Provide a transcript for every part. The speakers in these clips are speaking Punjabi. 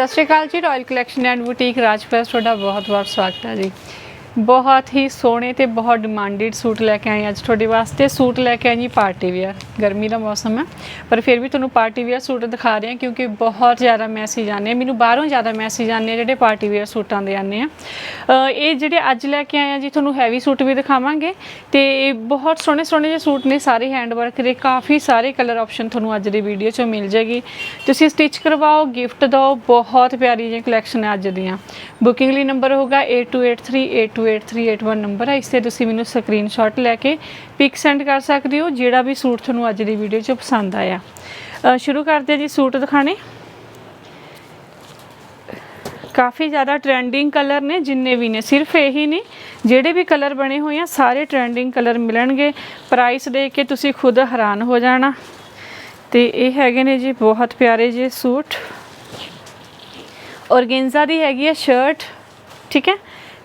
ਸਤਿ ਸ਼੍ਰੀ ਅਕਾਲ ਜੀ royal collection and boutique Rajpal ਤੁਹਾਡਾ ਬਹੁਤ-ਬਹੁਤ ਸਵਾਗਤ ਹੈ ਜੀ। ਬਹੁਤ ਹੀ ਸੋਹਣੇ ਤੇ ਬਹੁਤ ਡਿਮਾਂਡਡ ਸੂਟ ਲੈ ਕੇ ਆਏ ਅੱਜ ਤੁਹਾਡੇ ਵਾਸਤੇ। ਸੂਟ ਲੈ ਕੇ ਆਏ ਜੀ ਪਾਰਟੀ ਵੇਅਰ ਗਰਮੀ ਦਾ ਮੌਸਮ ਹੈ, ਪਰ ਫਿਰ ਵੀ ਤੁਹਾਨੂੰ ਪਾਰਟੀ ਵੇਅਰ ਸੂਟ ਦਿਖਾ ਰਹੇ ਹਾਂ ਕਿਉਂਕਿ ਬਹੁਤ ਜ਼ਿਆਦਾ ਮੈਸੇਜ ਆਨੇ ਮੈਨੂੰ ਬਾਹਰੋਂ ਜ਼ਿਆਦਾ ਮੈਸੇਜ ਆਨੇ ਜਿਹੜੇ ਪਾਰਟੀ ਵੇਅਰ ਸੂਟਾਂ ਦੇ ਆਨੇ ਆ। ਇਹ ਜਿਹੜੇ ਅੱਜ ਲੈ ਕੇ ਆਏ ਆ ਜੀ, ਤੁਹਾਨੂੰ ਹੈਵੀ ਸੂਟ ਵੀ ਦਿਖਾਵਾਂਗੇ ਤੇ ਬਹੁਤ ਸੋਹਣੇ ਸੋਹਣੇ ਜਿਹੇ ਸੂਟ ਨੇ, ਸਾਰੇ ਹੈਂਡ ਵਰਕ ਦੇ, ਕਾਫੀ ਸਾਰੇ ਕਲਰ ਆਪਸ਼ਨ ਤੁਹਾਨੂੰ ਅੱਜ ਦੀ ਵੀਡੀਓ 'ਚੋਂ ਮਿਲ ਜਾਏਗੀ। ਤੁਸੀਂ ਸਟਿਚ ਕਰਵਾਓ ਗਿਫਟ ਦਿਓ, ਬਹੁਤ ਪਿਆਰੀ ਜਿਹੀ ਕਲੈਕਸ਼ਨ ਹੈ ਅੱਜ ਦੀਆਂ। ਬੁਕਿੰਗ ਲਈ ਨੰਬਰ ਹੋਗਾ 8283828381 ਨੰਬਰ ਹੈ ਇਸ ਤੇ ਤੁਸੀਂ ਮੈਨੂੰ ਸਕਰੀਨਸ਼ਾਟ ਲੈ ਕੇ ਪਿਕ ਸੈਂਡ ਕਰ ਸਕਦੇ ਹੋ, ਜਿਹੜਾ ਵੀ ਸੂਟ ਤੁਹਾਨੂੰ ਅੱਜ ਦੀ ਵੀਡੀਓ 'ਚ ਪਸੰਦ ਆਇਆ। ਸ਼ੁਰੂ ਕਰਦੇ ਹਾਂ ਜੀ ਸੂਟ ਦਿਖਾਣੇ। ਕਾਫੀ ਜ਼ਿਆਦਾ ਟ੍ਰੈਂਡਿੰਗ ਕਲਰ ਨੇ, ਜਿੰਨੇ ਵੀ ਨੇ, ਸਿਰਫ ਇਹੀ ਨਹੀਂ ਜਿਹੜੇ ਵੀ ਕਲਰ ਬਣੇ ਹੋਏ ਆ, ਸਾਰੇ ਟ੍ਰੈਂਡਿੰਗ ਕਲਰ ਮਿਲਣਗੇ। ਪ੍ਰਾਈਸ ਦੇ ਕੇ ਤੁਸੀਂ ਖੁਦ ਹੈਰਾਨ ਹੋ ਜਾਣਾ। ਤੇ ਇਹ ਹੈਗੇ ਨੇ ਜੀ ਬਹੁਤ ਪਿਆਰੇ ਜਿਹੇ ਸੂਟ। ਔਰਗੇਂਜ਼ਾ ਦੀ ਹੈਗੀ ਹੈ ਸ਼ਰਟ ਠੀਕ ਹੈ?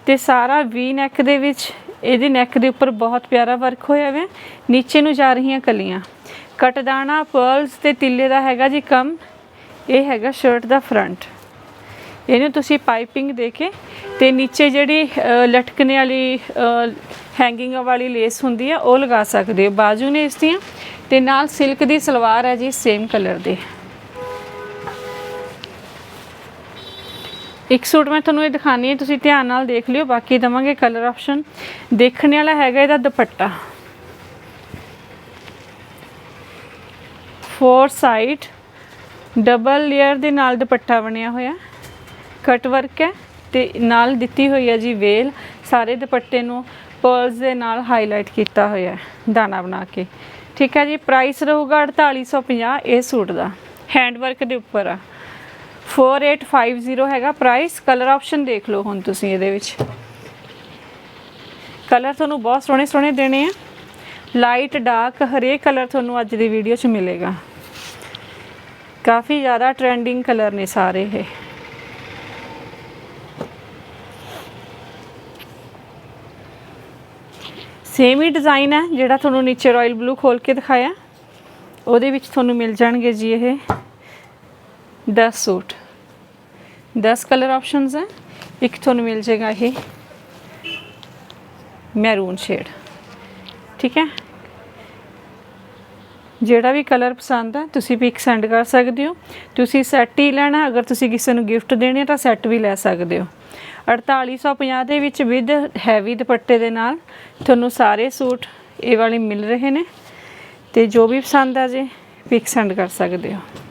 ਤੇ ਸਾਰਾ ਵੀ ਨੈਕ ਦੇ ਵਿੱਚ, ਇਹਦੇ ਨੈਕ ਦੇ ਉੱਪਰ ਬਹੁਤ ਪਿਆਰਾ ਵਰਕ ਹੋਇਆ ਹੋਇਆ ਨੀਚੇ ਨੂੰ ਜਾ ਰਹੀਆਂ ਕਲੀਆਂ। ਕਟਦਾਣਾ ਪਰਲਸ ਤੇ ਤਿੱਲੇ ਦਾ ਹੈਗਾ ਜੀ ਕੰਮ। ਇਹ ਹੈਗਾ ਸ਼ਰਟ ਦਾ ਫਰੰਟ ਇਹਨੂੰ ਤੁਸੀਂ ਪਾਈਪਿੰਗ ਦੇ ਕੇ ਤੇ ਨੀਚੇ ਜਿਹੜੀ ਲਟਕਣੇ ਵਾਲੀ ਹੈਂਗਿੰਗ ਵਾਲੀ ਲੇਸ ਹੁੰਦੀ ਆ, ਉਹ ਲਗਾ ਸਕਦੇ ਹੋ। ਬਾਜੂ ਨੇ ਇਸ ਦੀਆਂ। ਤੇ ਨਾਲ ਸਿਲਕ ਦੀ ਸਲਵਾਰ ਹੈ ਜੀ ਸੇਮ ਕਲਰ ਦੀ। ਇੱਕ ਸੂਟ ਮੈਂ ਤੁਹਾਨੂੰ ਇਹ ਦਿਖਾਣੀ ਹੈ, ਤੁਸੀਂ ਧਿਆਨ ਨਾਲ ਦੇਖ ਲਿਓ, ਬਾਕੀ ਦਵਾਂਗੇ ਕਲਰ ਆਪਸ਼ਨ ਦੇਖਣ ਵਾਲਾ ਹੈਗਾ ਇਹਦਾ ਦੁਪੱਟਾ। ਫੋਰ ਸਾਈਡ ਡਬਲ ਲੇਅਰ ਦੇ ਨਾਲ ਦੁਪੱਟਾ ਬਣਿਆ ਹੋਇਆ। ਕਟ ਵਰਕ ਹੈ ਤੇ ਨਾਲ ਦਿੱਤੀ ਹੋਈ ਹੈ ਜੀ ਵੇਲ। ਸਾਰੇ ਦੁਪੱਟੇ ਨੂੰ ਪਰਲਸ ਦੇ ਨਾਲ ਹਾਈਲਾਈਟ ਕੀਤਾ ਹੋਇਆ ਹੈ, ਦਾਣਾ ਬਣਾ ਕੇ। ਠੀਕ ਹੈ ਜੀ ਪ੍ਰਾਈਸ ਰਹੂਗਾ 4850 ਇਹ ਸੂਟ ਦਾ। ਹੈਂਡ ਵਰਕ ਦੇ ਉੱਪਰ ਆ। 4850 ਹੈਗਾ ਪ੍ਰਾਈਸ ਕਲਰ ਆਪਸ਼ਨ ਦੇਖ ਲਓ ਹੁਣ ਤੁਸੀਂ ਇਹਦੇ ਵਿੱਚ। ਕਲਰ ਤੁਹਾਨੂੰ ਬਹੁਤ ਸੋਹਣੇ ਸੋਹਣੇ ਦੇਣੇ ਆ। ਲਾਈਟ ਡਾਰਕ ਹਰੇਕ ਕਲਰ ਤੁਹਾਨੂੰ ਅੱਜ ਦੀ ਵੀਡੀਓ 'ਚ ਮਿਲੇਗਾ। ਕਾਫੀ ਜ਼ਿਆਦਾ ਟ੍ਰੈਂਡਿੰਗ ਕਲਰ ਨੇ ਸਾਰੇ ਇਹ। ਸੇਮ ਹੀ ਡਿਜ਼ਾਈਨ ਹੈ ਜਿਹੜਾ ਤੁਹਾਨੂੰ ਨੀਚੇ ਰਾਇਲ ਬਲੂ ਖੋਲ ਕੇ ਦਿਖਾਇਆ। ਉਹਦੇ ਵਿੱਚ ਤੁਹਾਨੂੰ ਮਿਲ ਜਾਣਗੇ ਜੀ ਇਹ। 10 ਸੂਟ। 10 ਕਲਰ ਆਪਸ਼ਨਸ ਹੈ ਇੱਕ ਤੁਹਾਨੂੰ ਮਿਲ ਜਾਏਗਾ ਇਹ ਮੈਰੂਨ ਸ਼ੇਡ ਠੀਕ ਹੈ ਜਿਹੜਾ ਵੀ ਕਲਰ ਪਸੰਦ ਹੈ ਤੁਸੀਂ ਪਿਕ ਸੈਂਡ ਕਰ ਸਕਦੇ ਹੋ ਤੁਸੀਂ ਸੈੱਟ ਹੀ ਲੈਣਾ ਅਗਰ ਤੁਸੀਂ ਕਿਸੇ ਨੂੰ ਗਿਫਟ ਦੇਣੇ ਆ ਤਾਂ ਸੈੱਟ ਵੀ ਲੈ ਸਕਦੇ ਹੋ 4850 ਦੇ ਵਿੱਚ ਵਿਦ ਹੈਵੀ ਦੁਪੱਟੇ ਦੇ ਨਾਲ ਤੁਹਾਨੂੰ ਸਾਰੇ ਸੂਟ ਇਹ ਵਾਲੇ ਮਿਲ ਰਹੇ ਨੇ ਤੇ ਜੋ ਵੀ ਪਸੰਦ ਆ ਜੇ ਪਿਕ ਸੈਂਡ ਕਰ ਸਕਦੇ ਹੋ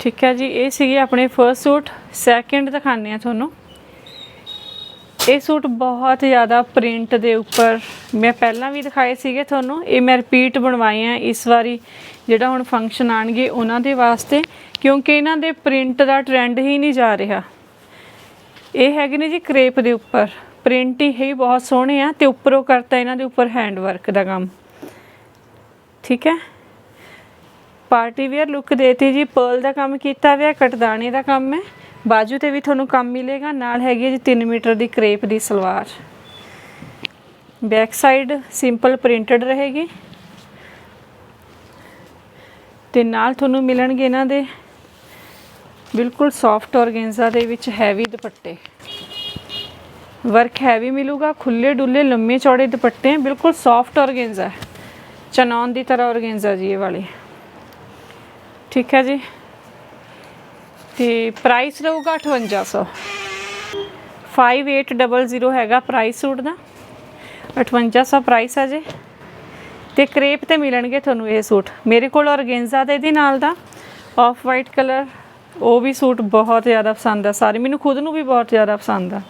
ਠੀਕ ਹੈ ਜੀ, ਇਹ ਸੀਗੇ ਆਪਣੇ ਫਰਸਟ ਸੂਟ ਸੈਕਿੰਡ ਦਿਖਾਣੇ ਆ ਤੁਹਾਨੂੰ। ਇਹ ਸੂਟ ਬਹੁਤ ਜ਼ਿਆਦਾ ਪ੍ਰਿੰਟ ਦੇ ਉੱਪਰ ਮੈਂ ਪਹਿਲਾਂ ਵੀ ਦਿਖਾਏ ਸੀਗੇ ਤੁਹਾਨੂੰ, ਇਹ ਮੈਂ ਰਿਪੀਟ ਬਣਵਾਏ ਆ ਇਸ ਵਾਰੀ, ਜਿਹੜਾ ਹੁਣ ਫੰਕਸ਼ਨ ਆਣਗੇ ਉਹਨਾਂ ਦੇ ਵਾਸਤੇ, ਕਿਉਂਕਿ ਇਹਨਾਂ ਦੇ ਪ੍ਰਿੰਟ ਦਾ ਟ੍ਰੈਂਡ ਹੀ ਨਹੀਂ ਜਾ ਰਿਹਾ। ਇਹ ਹੈਗੇ ਨੇ ਜੀ ਕ੍ਰੇਪ ਦੇ ਉੱਪਰ ਪ੍ਰਿੰਟ ਹੀ ਬਹੁਤ ਸੋਹਣੇ ਆ ਤੇ ਉੱਪਰੋਂ ਕਰਤਾ ਇਹਨਾਂ ਦੇ ਉੱਪਰ ਹੈਂਡ ਵਰਕ ਦਾ ਕੰਮ। ਠੀਕ ਹੈ? ਪਾਰਟੀ ਵੇਅਰ ਲੁੱਕ ਦੇਤੀ ਜੀ। ਪਰਲ ਦਾ ਕੰਮ ਕੀਤਾ ਹੋਇਆ, ਕਟਦਾਣੇ ਦਾ ਕੰਮ ਹੈ। ਬਾਜੂ ਤੇ ਵੀ ਤੁਹਾਨੂੰ ਕੰਮ ਮਿਲੇਗਾ। ਨਾਲ ਹੈਗੀ ਹੈ ਜੀ 3 ਮੀਟਰ ਦੀ ਕ੍ਰੇਪ ਦੀ salwar. Back side simple printed ਰਹੇਗੀ। ਤੇ ਨਾਲ ਤੁਹਾਨੂੰ ਮਿਲਣਗੇ ਇਹਨਾਂ ਦੇ ਬਿਲਕੁਲ ਸੌਫਟ ਔਰਗੈਂਜ਼ਾ ਦੇ ਵਿੱਚ ਹੈਵੀ ਦੁਪੱਟੇ। ਵਰਕ ਹੈਵੀ ਮਿਲੂਗਾ। ਖੁੱਲੇ ਡੁੱਲੇ ਲੰਮੇ ਚੌੜੇ ਦੁਪੱਟੇ। ਬਿਲਕੁਲ ਸੌਫਟ ਔਰਗੈਂਜ਼ਾ ਚਨੌਨ ਦੀ ਤਰ੍ਹਾਂ ਔਰਗੈਂਜ਼ਾ ਜੀ ਇਹ ਵਾਲੇ। ਠੀਕ ਹੈ ਜੀ। ਤੇ ਪ੍ਰਾਈਸ ਰਹੂਗਾ 5800 5800 ਹੈਗਾ ਪ੍ਰਾਈਸ ਸੂਟ ਦਾ। 5800 ਪ੍ਰਾਈਸ ਹੈ ਜੀ। ਤੇ ਕ੍ਰੇਪ ਤੇ ਮਿਲਣਗੇ ਤੁਹਾਨੂੰ ਇਹ ਸੂਟ। ਮੇਰੇ ਕੋਲ ਔਰਗੈਂਜ਼ਾ ਦੇ ਇਹਦੇ ਨਾਲ ਦਾ। ਆਫ ਵਾਈਟ ਕਲਰ ਉਹ ਵੀ ਸੂਟ ਬਹੁਤ ਜ਼ਿਆਦਾ ਪਸੰਦ ਆ। ਸਾਰੇ ਮੈਨੂੰ ਖੁਦ ਨੂੰ ਵੀ ਬਹੁਤ ਜ਼ਿਆਦਾ ਪਸੰਦ ਆ।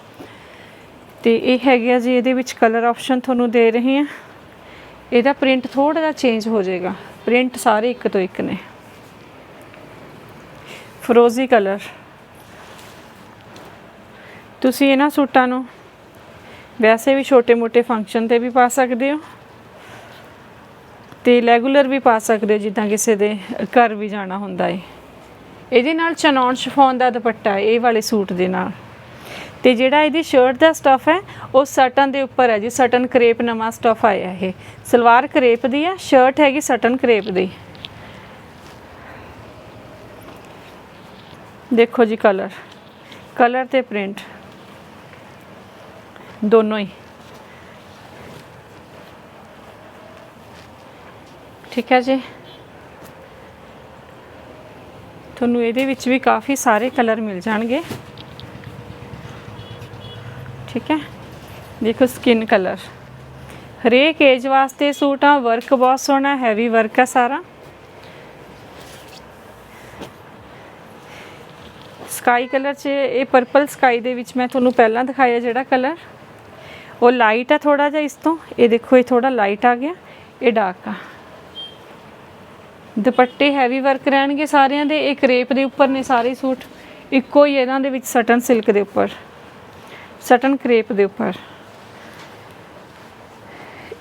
ਤੇ ਇਹ ਹੈਗੇ ਆ ਜੀ, ਇਹਦੇ ਵਿੱਚ ਕਲਰ ਆਪਸ਼ਨ ਤੁਹਾਨੂੰ ਦੇ ਰਹੇ ਆ। ਇਹਦਾ ਪ੍ਰਿੰਟ ਥੋੜਾ ਜਿਹਾ ਚੇਂਜ ਹੋ ਜਾਏਗਾ। ਪ੍ਰਿੰਟ ਸਾਰੇ ਇੱਕ ਤੋਂ ਇੱਕ ਨੇ। ਫਰੋਜ਼ੀ ਕਲਰ। ਤੁਸੀਂ ਇਹਨਾਂ ਸੂਟਾਂ ਨੂੰ ਵੈਸੇ ਵੀ ਛੋਟੇ-ਮੋਟੇ ਫੰਕਸ਼ਨ ਤੇ ਵੀ ਪਾ ਸਕਦੇ ਹੋ ਤੇ ਰੈਗੂਲਰ ਵੀ ਪਾ ਸਕਦੇ ਹੋ, ਜਿੱਦਾਂ ਕਿਸੇ ਦੇ ਘਰ ਵੀ ਜਾਣਾ ਹੁੰਦਾ ਏ। ਇਹਦੇ ਨਾਲ ਚਨੌਨ ਸ਼ਿਫੋਨ ਦਾ ਦੁਪੱਟਾ ਹੈ ਇਹ ਵਾਲੇ ਸੂਟ ਦੇ ਨਾਲ। ਤੇ ਜਿਹੜਾ ਇਹਦੀ ਸ਼ਰਟ ਦਾ ਸਟਫ ਹੈ, ਉਹ ਸਟਨ ਦੇ ਉੱਪਰ ਹੈ ਜੀ ਸਟਨ ਕਰੇਪ ਨਵਾਂ ਸਟਫ ਆਇਆ ਇਹ। ਸਲਵਾਰ ਕਰੇਪ ਦੀ ਹੈ ਸ਼ਰਟ ਹੈਗੀ ਸਟਨ ਕਰੇਪ ਦੀ। ਦੇਖੋ ਜੀ ਕਲਰ ਕਲਰ ਤੇ ਪ੍ਰਿੰਟ ਦੋਨੋਂ ਹੀ। ਠੀਕ ਹੈ ਜੀ। ਤੁਹਾਨੂੰ ਇਹਦੇ ਵਿੱਚ ਵੀ ਕਾਫੀ ਸਾਰੇ ਕਲਰ ਮਿਲ ਜਾਣਗੇ। ਠੀਕ ਹੈ। ਦੇਖੋ ਸਕਿਨ ਕਲਰ ਹਰੇਕ ਏਜ ਵਾਸਤੇ ਸੂਟ ਆ ਵਰਕ ਬਹੁਤ ਸੋਹਣਾ ਹੈਵੀ ਵਰਕ ਆ ਸਾਰਾ। ਸਕਾਈ ਕਲਰ 'ਚ ਇਹ ਪਰਪਲ ਸਕਾਈ ਦੇ ਵਿੱਚ ਮੈਂ ਤੁਹਾਨੂੰ ਪਹਿਲਾਂ ਦਿਖਾਇਆ ਜਿਹੜਾ ਕਲਰ ਉਹ ਲਾਈਟ ਆ ਥੋੜਾ ਜਿਹਾ ਇਸ ਤੋਂ। ਇਹ ਦੇਖੋ, ਇਹ ਥੋੜਾ ਲਾਈਟ ਆ ਗਿਆ। ਇਹ ਡਾਰਕ ਆ। ਦੁਪੱਟੇ ਹੈਵੀ ਵਰਕ ਰਹਿਣਗੇ ਸਾਰਿਆਂ ਦੇ। ਇਹ ਕਰੇਪ ਦੇ ਉੱਪਰ ਨੇ ਸਾਰੇ ਸੂਟ। ਇੱਕੋ ਹੀ ਇਹਨਾਂ ਦੇ ਵਿੱਚ ਸਟਨ ਸਿਲਕ ਦੇ ਉੱਪਰ। ਸਟਨ ਕਰੇਪ ਦੇ ਉੱਪਰ।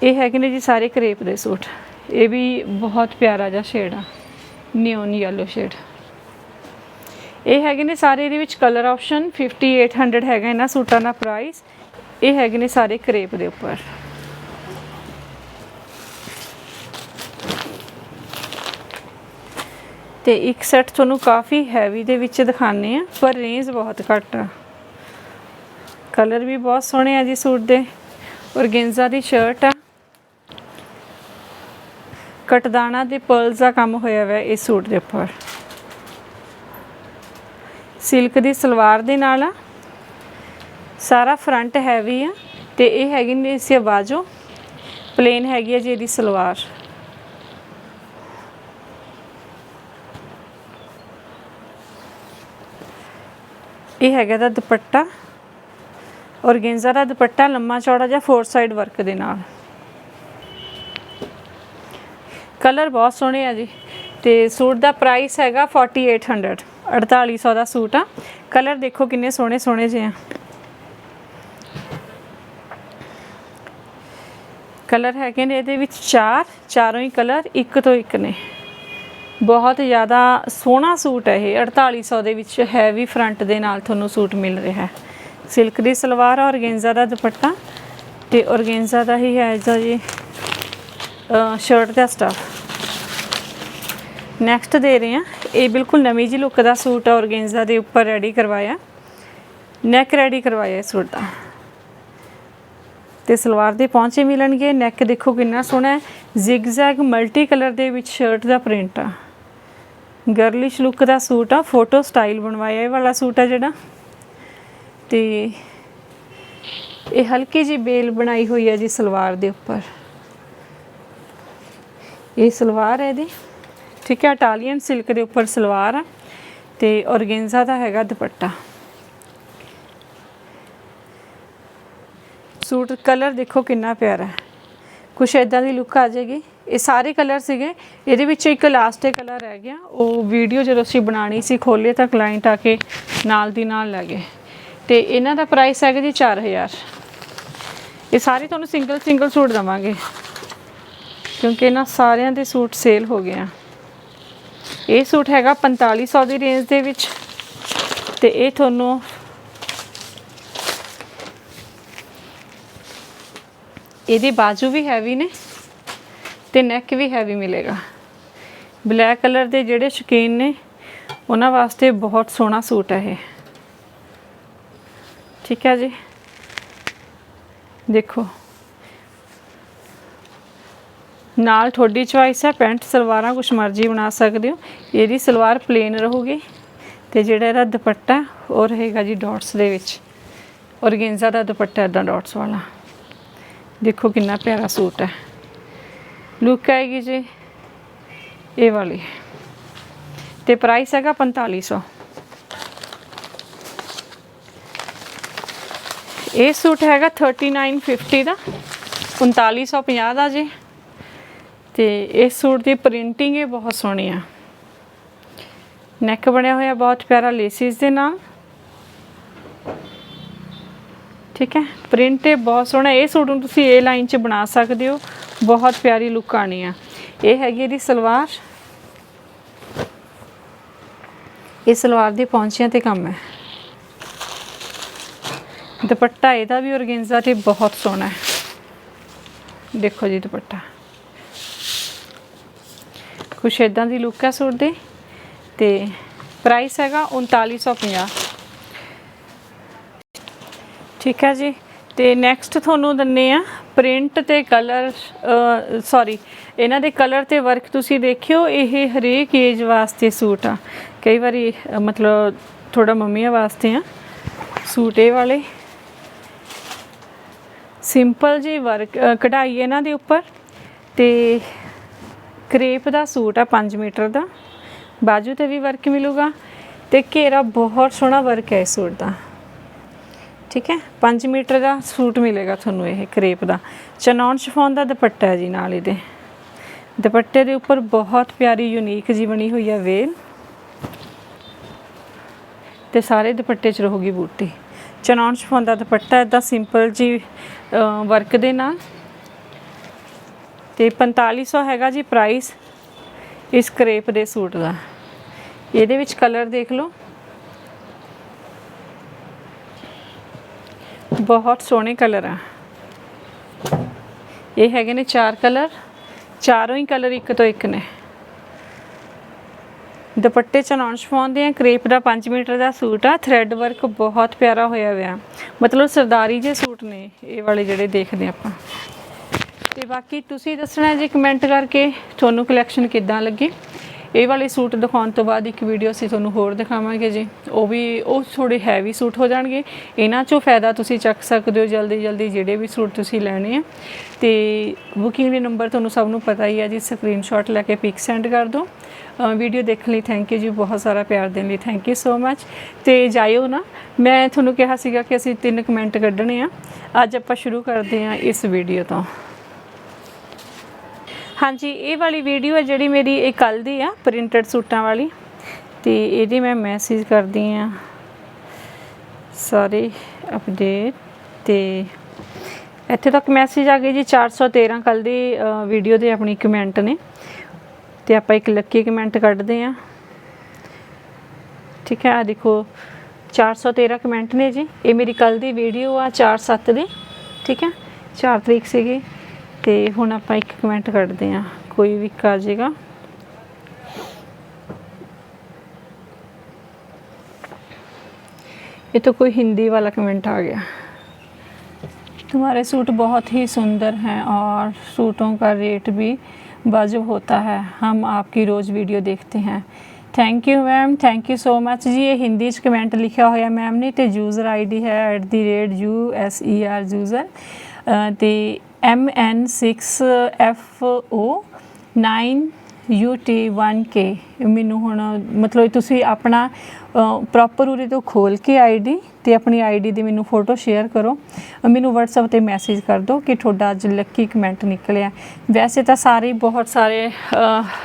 ਇਹ ਹੈਗੇ ਨੇ ਜੀ ਸਾਰੇ ਕਰੇਪ ਦੇ ਸੂਟ। ਇਹ ਵੀ ਬਹੁਤ ਪਿਆਰਾ ਜਿਹਾ ਸ਼ੇਡ ਆ। ਨਿਓਨ ਯੈਲੋ ਸ਼ੇਡ ਇਹ ਹੈਗੇ ਨੇ ਸਾਰੇ ਇਹਦੇ ਵਿੱਚ ਕਲਰ ਆਪਸ਼ਨ 5800 ਹੈਗਾ ਇਹਨਾਂ ਸੂਟਾਂ ਦਾ ਪ੍ਰਾਈਸ ਇਹ ਹੈਗੇ ਨੇ ਸਾਰੇ ਕਰੇਪ ਦੇ ਉੱਪਰ। ਤੇ ਇੱਕ ਸੈੱਟ ਤੁਹਾਨੂੰ ਕਾਫੀ ਹੈਵੀ ਦੇ ਵਿੱਚ ਦਿਖਾਣੇ ਆ ਪਰ ਰੇਂਜ ਬਹੁਤ ਘੱਟ ਆ। ਕਲਰ ਵੀ ਬਹੁਤ ਸੋਹਣੇ ਆ ਜੀ ਸੂਟ ਦੇ। ਔਰਗੈਂਜ਼ਾ ਦੀ ਸ਼ਰਟ ਆ। ਕਟਦਾਣਾ ਦੇ ਪਰਲਸ ਦਾ ਕੰਮ ਹੋਇਆ ਹੋਇਆ ਇਸ ਸੂਟ ਦੇ ਉੱਪਰ। ਸਿਲਕ ਦੀ ਸਲਵਾਰ ਦੇ ਨਾਲ ਆ। ਸਾਰਾ ਫਰੰਟ ਹੈਵੀ ਆ ਤੇ ਇਹ ਹੈਗੀ ਨੇ ਇਸ ਬਾਜੋ ਪਲੇਨ ਹੈਗੀ ਆ ਜੀ ਇਹਦੀ ਸਲਵਾਰ। ਇਹ ਹੈਗਾ ਦਾ ਦੁਪੱਟਾ ਔਰਗੈਂਜ਼ਾ ਦਾ ਦੁਪੱਟਾ ਲੰਮਾ, ਚੌੜਾ ਜਿਹਾ ਫੋਰ ਸਾਈਡ ਵਰਕ ਦੇ ਨਾਲ। ਕਲਰ ਬਹੁਤ ਸੋਹਣੇ ਆ ਜੀ ਤੇ ਸੂਟ ਦਾ ਪ੍ਰਾਈਸ ਹੈਗਾ 4800 4800 ਦਾ ਸੂਟ ਆ। ਕਲਰ ਦੇਖੋ ਕਿੰਨੇ ਸੋਹਣੇ ਸੋਹਣੇ ਜਿਹੇ ਆ। ਕਲਰ ਹੈਗੇ ਨੇ ਇਹਦੇ ਵਿੱਚ ਚਾਰ, ਚਾਰੋਂ ਹੀ ਕਲਰ, ਇੱਕ ਤੋਂ ਇੱਕ ਨੇ। ਬਹੁਤ ਜ਼ਿਆਦਾ ਸੋਹਣਾ ਸੂਟ ਹੈ ਇਹ। 4800 ਦੇ ਵਿੱਚ ਹੈਵੀ ਫਰੰਟ ਦੇ ਨਾਲ ਤੁਹਾਨੂੰ ਸੂਟ ਮਿਲ ਰਿਹਾ ਹੈ। ਸਿਲਕ ਦੀ ਸਲਵਾਰ ਔਰ ਔਰਗੈਂਜ਼ਾ ਦਾ ਦੁਪੱਟਾ। ਤੇ ਔਰਗੈਂਜ਼ਾ ਦਾ ਹੀ ਹੈ ਜੀ ਜੀ ਸ਼ਰਟ ਦਾ ਸਟਫ ਨੈਕਸਟ ਦੇ ਰਹੇ ਹਾਂ। ਇਹ ਬਿਲਕੁਲ ਨਵੀਂ ਜੀ ਲੁੱਕ ਦਾ ਸੂਟ ਹੈ ਔਰਗੈਂਜ਼ਾ ਦੇ ਉੱਪਰ ਰੈਡੀ ਕਰਵਾਇਆ। ਨੈਕ ਰੈਡੀ ਕਰਵਾਇਆ ਇਸ ਸੂਟ ਦਾ। ਤੇ ਸਲਵਾਰ ਦੇ ਪਹੁੰਚੇ ਮਿਲਣਗੇ। ਨੈਕ ਦੇਖੋ ਕਿੰਨਾ ਸੋਹਣਾ ਹੈ। ਜ਼ਿਗਜ਼ੈਗ ਮਲਟੀ ਕਲਰ ਦੇ ਵਿੱਚ ਸ਼ਰਟ ਦਾ ਪ੍ਰਿੰਟ ਆ। ਗਰਲਿਸ਼ ਲੁੱਕ ਦਾ ਸੂਟ ਆ। ਫੋਟੋ ਸਟਾਈਲ ਬਣਵਾਇਆ ਇਹ ਵਾਲਾ ਸੂਟ ਆ ਜਿਹੜਾ। ਤੇ ਇਹ ਹਲਕੀ ਜੀ ਬੇਲ ਬਣਾਈ ਹੋਈ ਹੈ ਜੀ ਸਲਵਾਰ ਦੇ ਉੱਪਰ। ਇਹ ਸਲਵਾਰ ਹੈ ਇਹਦੀ। ਠੀਕ ਹੈ ਇਟਾਲੀਅਨ ਸਿਲਕ ਦੇ ਉੱਪਰ ਸਲਵਾਰ ਆ ਤੇ ਔਰਗੈਂਜ਼ਾ ਦਾ ਹੈਗਾ ਦੁਪੱਟਾ। ਸੂਟ ਕਲਰ ਦੇਖੋ ਕਿੰਨਾ ਪਿਆਰਾ ਹੈ। ਕੁਛ ਇਦਾਂ ਦੀ ਲੁੱਕ ਆ ਜਾਏਗੀ। ਇਹ ਸਾਰੇ ਕਲਰ ਸੀਗੇ। ਇਹਦੇ ਵਿੱਚ ਇੱਕ ਲਾਸਟ ਕਲਰ ਰਹਿ ਗਿਆ। ਉਹ ਵੀਡੀਓ ਜਦੋਂ ਅਸੀਂ ਬਣਾਣੀ ਸੀ ਖੋਲੇ ਤਾਂ ਕਲਾਇੰਟ ਆ ਕੇ ਨਾਲ ਦੀ ਨਾਲ ਲੈ ਗਏ। ਤੇ ਇਹਨਾਂ ਦਾ ਪ੍ਰਾਈਸ ਹੈਗਾ ਜੀ 4000 ਇਹ ਸਾਰੇ ਤੁਹਾਨੂੰ ਸਿੰਗਲ ਸਿੰਗਲ ਸੂਟ ਦਵਾਂਗੇ। ਕਿਉਂਕਿ ਇਹਨਾਂ ਸਾਰਿਆਂ ਦੇ ਸੂਟ ਸੇਲ ਹੋ ਗਏ ਆ। ਇਹ ਸੂਟ ਹੈਗਾ 4500 ਦੀ ਰੇਂਜ ਦੇ ਵਿੱਚ ਤੇ ਇਹ ਤੁਹਾਨੂੰ ਇਹਦੇ ਬਾਜੂ ਵੀ ਹੈਵੀ ਨੇ ਤੇ ਨੈਕ ਵੀ ਹੈਵੀ ਮਿਲੇਗਾ। ਬਲੈਕ ਕਲਰ ਦੇ ਜਿਹੜੇ ਸ਼ੌਕੀਨ ਨੇ, ਉਹਨਾਂ ਵਾਸਤੇ ਬਹੁਤ ਸੋਹਣਾ ਸੂਟ ਹੈ ਇਹ। ਠੀਕ ਹੈ ਜੀ? ਦੇਖੋ। ਨਾਲ ਤੁਹਾਡੀ ਚੁਆਇਸ ਹੈ, ਪੈਂਟ, ਸਲਵਾਰਾਂ, ਕੁਛ ਮਰਜ਼ੀ ਬਣਾ ਸਕਦੇ ਹੋ। ਇਹਦੀ ਸਲਵਾਰ ਪਲੇਨ ਰਹੂਗੀ ਤੇ ਜਿਹੜਾ ਇਹਦਾ ਦੁਪੱਟਾ, ਉਹ ਰਹੇਗਾ ਜੀ ਡਾਟਸ ਦੇ ਵਿੱਚ। ਔਰਗੈਂਜ਼ਾ ਦਾ ਦੁਪੱਟਾ ਇਦਾਂ ਡਾਟਸ ਵਾਲਾ। ਦੇਖੋ ਕਿੰਨਾ ਪਿਆਰਾ ਸੂਟ ਹੈ। ਲੁੱਕ ਆਏਗੀ ਜੀ, ਇਹ ਵਾਲੀ। ਤੇ ਪ੍ਰਾਈਸ ਹੈਗਾ 4500 ਇਹ ਸੂਟ ਹੈਗਾ 3950 ਦਾ। 3950 ਦਾ ਜੀ। ਤੇ ਇਸ ਸੂਟ ਦੀ ਪ੍ਰਿੰਟਿੰਗ ਇਹ ਬਹੁਤ ਸੋਹਣੀ ਆ। ਨੈਕ ਬਣਿਆ ਹੋਇਆ ਬਹੁਤ ਪਿਆਰਾ ਲੇਸਿਸ ਦੇ ਨਾਲ। ਠੀਕ ਹੈ ਪ੍ਰਿੰਟ ਇਹ ਬਹੁਤ ਸੋਹਣਾ, ਇਹ ਸੂਟ ਨੂੰ ਤੁਸੀਂ ਇਹ ਲਾਈਨ 'ਚ ਬਣਾ ਸਕਦੇ ਹੋ। ਬਹੁਤ ਪਿਆਰੀ ਲੁੱਕ ਆਣੀ ਆ। ਇਹ ਹੈਗੀ ਇਹਦੀ ਸਲਵਾਰ। ਇਹ ਸਲਵਾਰ ਦੇ ਪੌਂਚਿਆਂ ਤੇ ਕੰਮ ਹੈ। ਦੁਪੱਟਾ ਇਹਦਾ ਵੀ ਔਰਗੈਂਜ਼ਾ ਤੇ ਬਹੁਤ ਸੋਹਣਾ ਹੈ। ਦੇਖੋ ਜੀ ਦੁਪੱਟਾ। ਕੁਛ ਇਦਾਂ ਦੀ ਲੁੱਕ ਹੈ ਸੂਟ ਦੀ ਤੇ ਪ੍ਰਾਈਸ ਹੈਗਾ 3950 ਠੀਕ ਹੈ ਜੀ, ਤੇ ਨੈਕਸਟ ਤੁਹਾਨੂੰ ਦਿੰਨੇ ਆ ਪ੍ਰਿੰਟ ਤੇ ਕਲਰ ਸੌਰੀ ਇਹਨਾਂ ਦੇ ਕਲਰ ਤੇ ਵਰਕ ਤੁਸੀਂ ਦੇਖਿਓ, ਇਹ ਹਰੇਕ ਏਜ ਵਾਸਤੇ ਸੂਟ ਆ। ਕਈ ਵਾਰੀ ਮਤਲਬ ਥੋੜਾ ਮੰਮੀਆਂ ਵਾਸਤੇ ਆ ਸੂਟ ਇਹ ਵਾਲੇ। ਸਿੰਪਲ ਜੀ ਵਰਕ ਕਢਾਈ ਇਹਨਾਂ ਦੇ ਉੱਪਰ ਤੇ ਕਰੇਪ ਦਾ ਸੂਟ ਆ 5 ਮੀਟਰ ਦਾ। ਬਾਜੂ ਤੇ ਵੀ ਵਰਕ ਮਿਲੂਗਾ ਤੇ ਘੇਰਾ ਬਹੁਤ ਸੋਹਣਾ ਵਰਕ ਹੈ ਇਸ ਸੂਟ ਦਾ। ਠੀਕ ਹੈ? 5 ਮੀਟਰ ਦਾ ਸੂਟ ਮਿਲੇਗਾ ਤੁਹਾਨੂੰ ਇਹ ਕਰੇਪ ਦਾ। ਚਨੌਨ ਸ਼ਿਫੋਨ ਦਾ ਦੁਪੱਟਾ ਹੈ ਜੀ ਨਾਲ ਇਹਦੇ। ਦੁਪੱਟੇ ਦੇ ਉੱਪਰ ਬਹੁਤ ਪਿਆਰੀ ਯੂਨੀਕ ਜੀ ਬਣੀ ਹੋਈ ਹੈ ਵੇਲ। ਤੇ ਸਾਰੇ ਦੁਪੱਟੇ 'ਚ ਰਹੂਗੀ ਬੂਟੀ। ਚਨੌਨ ਸ਼ਿਫੋਨ ਦਾ ਦੁਪੱਟਾ ਇਦਾਂ ਸਿੰਪਲ ਜੀ ਵਰਕ ਦੇ ਨਾਲ ਤੇ 4500 ਹੈਗਾ ਜੀ ਪ੍ਰਾਈਸ ਇਸ ਕਰੇਪ ਦੇ ਸੂਟ ਦਾ। ਇਹਦੇ ਵਿੱਚ ਕਲਰ ਦੇਖ ਲਓ। ਬਹੁਤ ਸੋਹਣੇ ਕਲਰ ਆ। ਇਹ ਹੈਗੇ ਨੇ ਚਾਰ ਕਲਰ ਚਾਰੋਂ ਹੀ ਕਲਰ ਇੱਕ ਤੋਂ ਇੱਕ ਨੇ। ਦੁਪੱਟੇ ਚਲਾਉਣ ਨੌਨ ਸ਼ਫੋਨ ਦੇ ਆ ਕ੍ਰੇਪ ਦਾ 5 ਮੀਟਰ ਦਾ ਸੂਟ ਆ। ਥ੍ਰੈਡ ਵਰਕ ਬਹੁਤ ਪਿਆਰਾ ਹੋਇਆ ਹੋਇਆ। ਮਤਲਬ ਸਰਦਾਰੀ ਜੇ ਸੂਟ ਨੇ ਇਹ ਵਾਲੇ ਜਿਹੜੇ ਦੇਖਦੇ ਆਪਾਂ। ਤੇ ਬਾਕੀ ਤੁਸੀਂ ਦੱਸਣਾ ਜੀ ਕਮੈਂਟ ਕਰਕੇ ਤੁਹਾਨੂੰ ਕਲੈਕਸ਼ਨ ਕਿੱਦਾਂ ਲੱਗੀ? ਇਹ ਵਾਲੇ ਸੂਟ ਦਿਖਾਉਣ ਤੋਂ ਬਾਅਦ ਇੱਕ ਵੀਡੀਓ ਅਸੀਂ ਤੁਹਾਨੂੰ ਹੋਰ ਦਿਖਾਵਾਂਗੇ ਜੀ। ਉਹ ਵੀ, ਉਹ ਥੋੜੇ ਹੈਵੀ ਸੂਟ ਹੋ ਜਾਣਗੇ। ਇਹਨਾਂ ਚੋਂ ਫਾਇਦਾ ਤੁਸੀਂ ਚੱਕ ਸਕਦੇ ਹੋ ਜਲਦੀ ਜਲਦੀ, ਜਿਹੜੇ ਵੀ ਸੂਟ ਤੁਸੀਂ ਲੈਣੇ ਆ। ਤੇ ਬੁਕਿੰਗ ਦੇ ਨੰਬਰ ਤੁਹਾਨੂੰ ਸਭ ਨੂੰ ਪਤਾ ਹੀ ਆ ਜੀ ਸਕਰੀਨਸ਼ਾਟ ਲੈ ਕੇ ਪਿਕ ਸੈਂਡ ਕਰ ਦਿਓ। ਵੀਡੀਓ ਦੇਖਣ ਲਈ ਥੈਂਕ ਯੂ ਜੀ, ਬਹੁਤ ਸਾਰਾ ਪਿਆਰ ਦੇਣ ਲਈ ਥੈਂਕ ਯੂ ਸੋ ਮੱਚ ਤੇ ਜਾਇਓ ਨਾ, ਮੈਂ ਤੁਹਾਨੂੰ ਕਿਹਾ ਸੀਗਾ ਕਿ ਅਸੀਂ ਤਿੰਨ ਕਮੈਂਟ ਕੱਢਣੇ ਆ। ਅੱਜ ਆਪਾਂ ਸ਼ੁਰੂ ਕਰਦੇ ਆ ਇਸ ਵੀਡੀਓ ਤੋਂ। ਹਾਂਜੀ, ਇਹ ਵਾਲੀ ਵੀਡੀਓ ਹੈ ਜਿਹੜੀ ਮੇਰੀ ਇਹ ਕੱਲ ਦੀ ਆ ਪ੍ਰਿੰਟਡ ਸੂਟਾਂ ਵਾਲੀ। ਤੇ ਇਹਦੀ ਮੈਂ ਮੈਸੇਜ ਕਰਦੀ ਆ। ਸਾਰੇ ਅਪਡੇਟ ਤੇ ਇੱਥੇ ਤੱਕ ਮੈਸੇਜ ਆ ਗਏ ਜੀ 413 ਕੱਲ ਦੀ ਵੀਡੀਓ ਦੇ ਆਪਣੀ ਕਮੈਂਟ ਨੇ। ਤੇ ਆਪਾਂ ਇੱਕ ਲੱਕੀ ਕਮੈਂਟ ਕੱਢਦੇ ਆ। ਠੀਕ ਹੈ ਆ ਦੇਖੋ 413 ਕਮੈਂਟ ਨੇ ਜੀ। ਇਹ ਮੇਰੀ ਕੱਲ ਦੀ ਵੀਡੀਓ ਆ 4/7 ਦੀ। ਠੀਕ ਹੈ 4 ਤਰੀਕ ਸੀਗੀ। ਤੇ ਹੁਣ ਆਪਾਂ ਇੱਕ ਕਮੈਂਟ ਕੱਢਦੇ ਆ ਕੋਈ ਵੀ ਆ ਜਾਏਗਾ ये तो कोई हिंदी वाला कमेंट आ गया तुम्हारे सूट बहुत ही सुंदर हैं और सूटों का रेट भी वाजिब होता है हम आपकी रोज़ वीडियो देखते हैं thank you ma'am thank you so much ਜੀ ਇਹ ਹਿੰਦੀ ਚ ਕਮੈਂਟ ਲਿਖਿਆ ਹੋਇਆ ਮੈਮ ਨੇ ਤੇ ਯੂਜ਼ਰ ਆਈਡੀ ਹੈ @U S E R user ਤੇ M N 6 F O 9 U T 1 K ਮੈਨੂੰ ਹੁਣ ਮਤਲਬ ਤੁਸੀਂ ਆਪਣਾ ਪ੍ਰੋਪਰ ਉਰੇ ਤੋਂ ਖੋਲ ਕੇ ਆਈਡੀ ਤੇ ਆਪਣੀ ਆਈਡੀ ਦੀ ਮੈਨੂੰ ਫੋਟੋ ਸ਼ੇਅਰ ਕਰੋ। ਮੈਨੂੰ WhatsApp ਤੇ ਮੈਸੇਜ ਕਰ ਦਿਓ ਕਿ ਤੁਹਾਡਾ ਅੱਜ ਲੱਕੀ ਕਮੈਂਟ ਨਿਕਲਿਆ। ਵੈਸੇ ਤਾਂ ਸਾਰੇ ਬਹੁਤ ਸਾਰੇ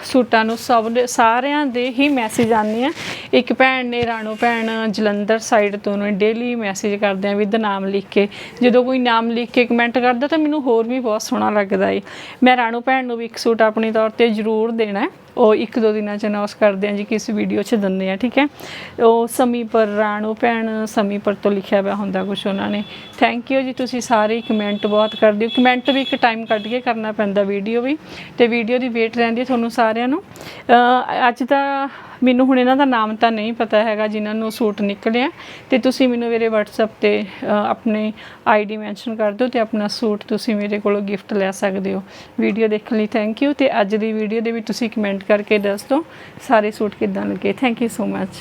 ਸੂਟਾਂ ਨੂੰ ਸਭ ਦੇ, ਸਾਰਿਆਂ ਦੇ ਹੀ ਮੈਸੇਜ ਆਉਂਦੇ ਆ। ਇੱਕ ਭੈਣ ਨੇ, ਰਾਣੋ ਭੈਣ, ਜਲੰਧਰ ਸਾਈਡ ਤੋਂ ਨੇ ਡੇਲੀ ਮੈਸੇਜ ਕਰਦੇ ਆ ਵਿਦ ਨਾਮ ਲਿਖ ਕੇ। ਜਦੋਂ ਕੋਈ ਨਾਮ ਲਿਖ ਕੇ ਕਮੈਂਟ ਕਰਦਾ ਤਾਂ ਮੈਨੂੰ ਹੋਰ ਵੀ ਬਹੁਤ ਸੋਹਣਾ ਲੱਗਦਾ ਏ। ਮੈਂ ਰਾਣੋ ਭੈਣ ਨੂੰ ਵੀ ਇੱਕ ਸੂਟ ਆਪਣੇ ਤੌਰ ਤੇ ਜ਼ਰੂਰ ਦੇਣਾ ਉਹ ਇੱਕ ਦੋ ਦਿਨਾਂ ਚ ਅਨਾਉਂਸ ਕਰਦੇ ਆ ਜੀ ਕਿਸ ਵੀਡੀਓ 'ਚ ਦਿੰਦੇ ਆ, ਠੀਕ ਹੈ ਉਹ ਸਮੀਪਰ ਰਾਣੋ ਭੈਣ ਸਮੀਪਰ ਤੋਂ ਲਿਖਿਆ ਹੋਇਆ ਹੁੰਦਾ ਕੁਝ ਉਹਨਾਂ ਨੇ। ਥੈਂਕ ਯੂ ਜੀ ਤੁਸੀਂ ਸਾਰੇ ਕਮੈਂਟ ਬਹੁਤ ਕਰਦੇ ਹੋ। ਕਮੈਂਟ ਵੀ ਇੱਕ ਟਾਈਮ ਕੱਢ ਕੇ ਕਰਨਾ ਪੈਂਦਾ ਵੀਡੀਓ ਵੀ ਤੇ ਵੀਡੀਓ ਦੀ ਵੇਟ ਰਹਿੰਦੀ ਤੁਹਾਨੂੰ ਸਾਰਿਆਂ ਨੂੰ। ਅੱਜ ਤਾਂ ਮੈਨੂੰ ਹੁਣ ਇਹਨਾਂ ਦਾ ਨਾਮ ਤਾਂ ਨਹੀਂ ਪਤਾ ਹੈਗਾ ਜਿਨ੍ਹਾਂ ਨੂੰ ਸੂਟ ਨਿਕਲਿਆ। ਤੇ ਤੁਸੀਂ ਮੈਨੂੰ ਮੇਰੇ WhatsApp ਤੇ ਅਹ, ਆਪਣੇ ਆਈਡੀ ਮੈਂਸ਼ਨ ਕਰ ਦਿਓ ਤੇ ਆਪਣਾ ਸੂਟ ਤੁਸੀਂ ਮੇਰੇ ਕੋਲੋਂ ਗਿਫਟ ਲੈ ਸਕਦੇ ਹੋ। ਵੀਡੀਓ ਦੇਖਣ ਲਈ ਥੈਂਕ ਯੂ ਤੇ ਅੱਜ ਦੀ ਵੀਡੀਓ ਦੇ ਵਿੱਚ ਤੁਸੀਂ ਕਮੈਂਟ ਕਰਕੇ ਦੱਸ ਦਿਓ ਸਾਰੇ ਸੂਟ ਕਿੱਦਾਂ ਲੱਗੇ। Thank you so much